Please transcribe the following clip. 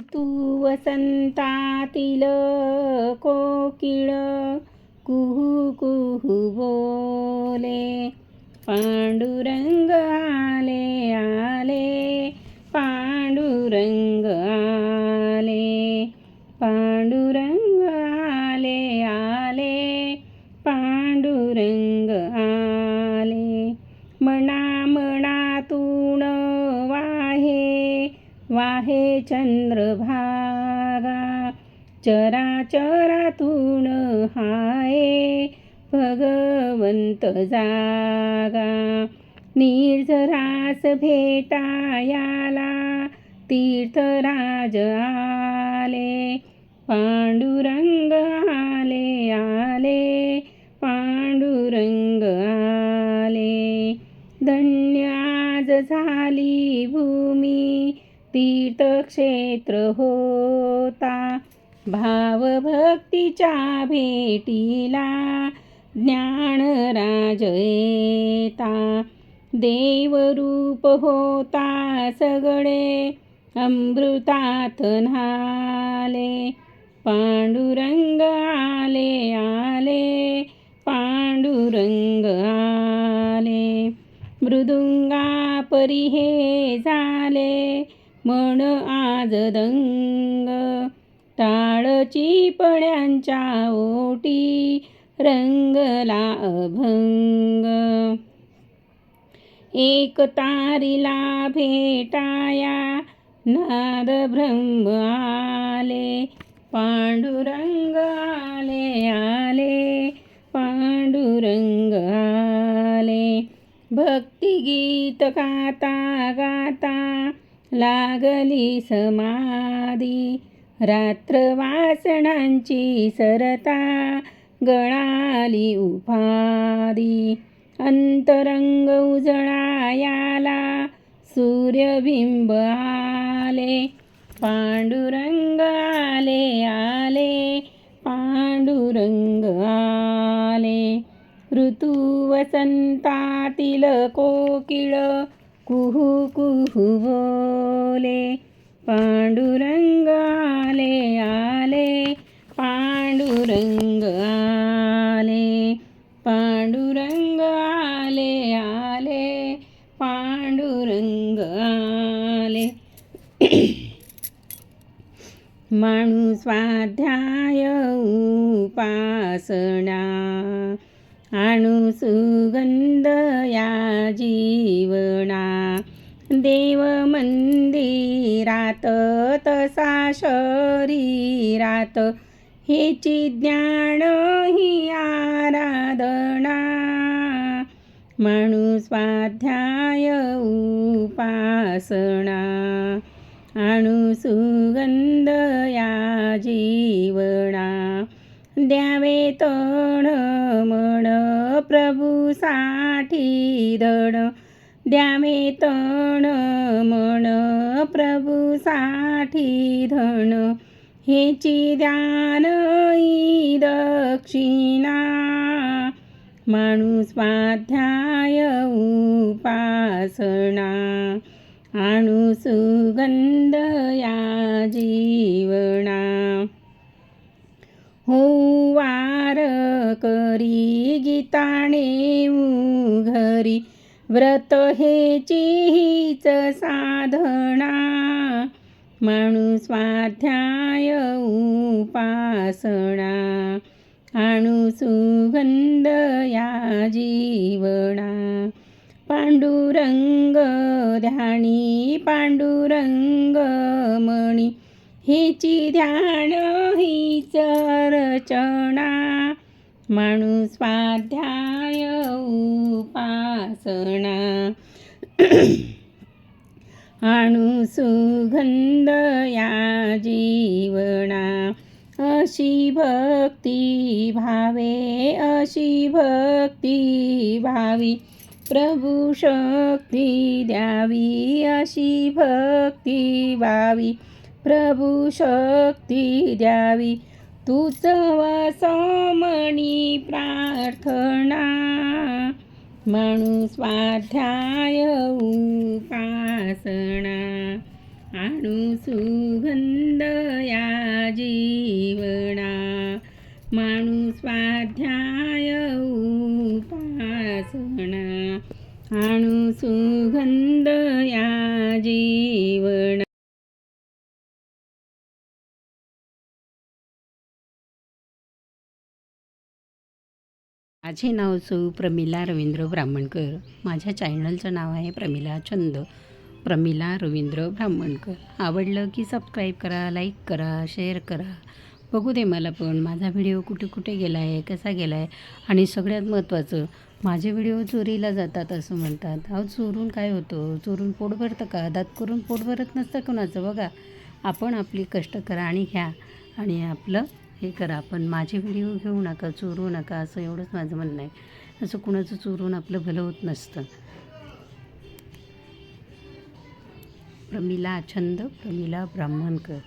तू वसंतातील कोकिळ कुहू कुहू बोले. पांडुरंग चराचरातून हाय भगवंत जागा. निर्झरास भेटायाला तीर्थराज आले. पांडुरंग आले आले पांडुरंग आले. धन्य आज झाली भूमी तीर्थक्षेत्र होता. भावभक्तीच्या भेटीला ज्ञानराज येता. देवरूप होता सगळे अमृतात न्हाले. पांडुरंग आले आले पांडुरंग आले. मृदुंगा परी हे झाले मन आज दंग. ताळची पळ्यांच्या ओटी रंगला अभंग. एक तारीला भेटाया नाद ब्रह्म आले पांडुरंग आले आले पांडुरंग आले. भक्तिगीत गाता गाता लागली समाधी रात्र वासणांची सरता गळाली उपारी अंतरंग उजळायाला सूर्यबिंब आले. पांडुरंग आले आले. पांडुरंग आले. ऋतू वसंतातील कोकिळ कुहू कुहू बोले. पांडुरंग आले आले पांडुरंग आले पांडुरंग आले आले पांडुरंग आले माणूस स्वाध्याय उपासना आणू सुगंध या जीवना. देव मंदिरात तसा शरीरात हेची ज्ञान ही आराधना. म्हणू स्वाध्याय उपासना आणू सुगंध या जीवना. द्यावे तण मण प्रभूसाठी धड द्यावे तण मण प्रभूसाठी धन. हेची ध्यान दक्षिणा. माणूस स्वाध्याय उपासना. आणू सुगंध या जीवना. हो वार करी गीताने घरी व्रत हेची हीच साधना. माणूस स्वाध्याय उपासना. आणू सुगंध या जीवना. पांडुरंग ध्यानी पांडुरंग मणी. हिची ध्यान हीच रचना. माणूस स्वाध्याय उपासना। आणू सुगंध या जीवना अशी भक्ती भावे अशी भक्ती भावी। प्रभू शक्ती द्यावी अशी भक्ती भावी। प्रभू शक्ती द्यावी। तूच वसमणी प्रार्थना म्हणून स्वाध्याय उपासना आणू सुगंध या जीवना माणू स्वाध्याय उपासना आणू सुगंध या जीवना माझे नाव सौ प्रमिला रवींद्र ब्राह्मणकर. माझ्या चॅनलचं नाव आहे प्रमिला छंद प्रमिला रवींद्र ब्राह्मणकर. आवडलं की सबस्क्राईब करा लाईक करा शेअर करा. बघू दे मला पण माझा व्हिडिओ कुठे कुठे गेला आहे कसा गेला आहे आणि सगळ्यात महत्त्वाचं माझे व्हिडिओ चोरीला जातात असं म्हणतात. अहो चोरून काय होतं? चोरून पोट भरतं का? दात करून पोट भरत नसतं कोणाचं बघा. आपण आपली कष्ट करा आणि घ्या. आणि आपलं हे करा पण माझे व्हिडिओ घेऊ नका चोरू नका असं एवढंच माझं म्हणणं आहे. असं कुणाचं चोरून आपलं भलं होत नसतं. प्रमिला छंद प्रमिला ब्राह्मणकर.